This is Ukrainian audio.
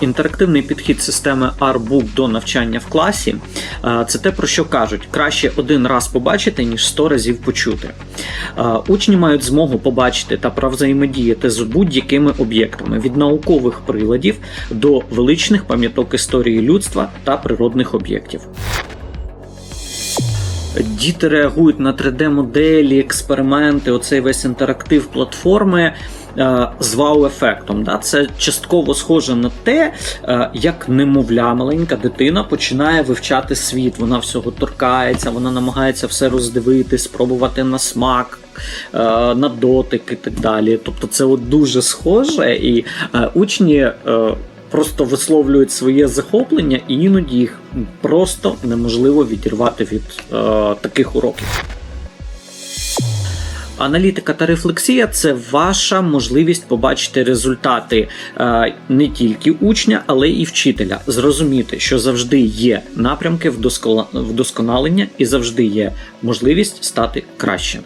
Інтерактивний підхід системи R-Book до навчання в класі е, це те, про що кажуть: краще один раз побачити, ніж сто разів почути. Е, Учні мають змогу побачити та правзаємодіяти з будь-якими об'єктами від наукових приладів до величних пам'яток історії людства та природних об'єктів. Діти реагують на 3D-моделі, експерименти, оцей весь інтерактив платформи е, з вау-ефектом. Да? Це частково схоже на те, е, як немовля, маленька дитина починає вивчати світ. Вона всього торкається, вона намагається все роздивити, спробувати на смак. е, На дотик і так далі. Тобто це от дуже схоже, і учні просто висловлюють своє захоплення, і іноді їх просто неможливо відірвати від е, таких уроків. Аналітика та рефлексія це ваша можливість побачити результати е, не тільки учня, але і вчителя. Зрозуміти, що завжди є напрямки вдосконалення і завжди є можливість стати кращим.